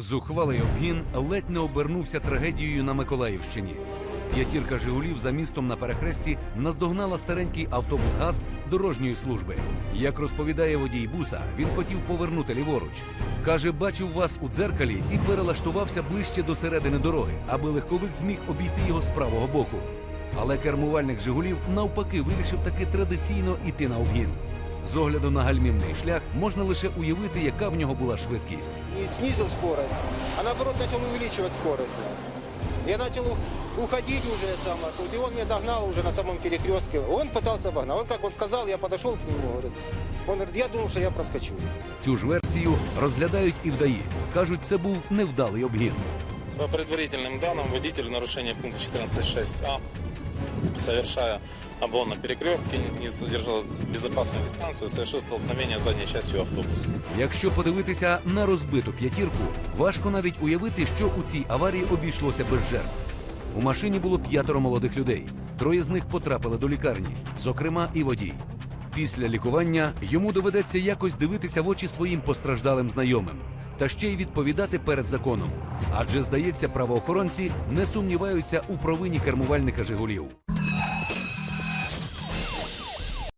Зухвалий обгін ледь не обернувся трагедією на Миколаївщині. П'ятірка Жигулів за містом на перехресті наздогнала старенький автобус ГАЗ дорожньої служби. Як розповідає водій буса, він хотів повернути ліворуч. Каже, бачив вас у дзеркалі і перелаштувався ближче до середини дороги, аби легковик зміг обійти його з правого боку. Але кермувальник Жигулів навпаки вирішив таки традиційно іти на обгін. З огляду на гальмівний шлях можна лише уявити, яка в нього була швидкість. не снизил скорость, а наоборот начал увеличивать скорость. Я начал у- уходить уже самое, тут, и он меня догнал уже на самом перекрестке. Он пытался обогнать. Он, как он сказал, я подошел к нему, говорит, он говорит, я думал, что я проскочу. Цю ж версію розглядають і вдаї. Кажуть, це був невдалий обгін. По предварительным данным, водитель в нарушение пункта 14.6а, совершая обгон на перекрестке, не содержал безопасную дистанцию, совершил столкновение с задней частью автобуса. Якщо подивитися на розбиту п'ятірку, важко навіть уявити, що у цій аварії обійшлося без жертв. У машині було п'ятеро молодих людей. Троє з них потрапили до лікарні, зокрема і водій. Після лікування йому доведеться якось дивитися в очі своїм постраждалим знайомим та ще й відповідати перед законом. Адже, здається, правоохоронці не сумніваються у провині кермувальника Жигулів.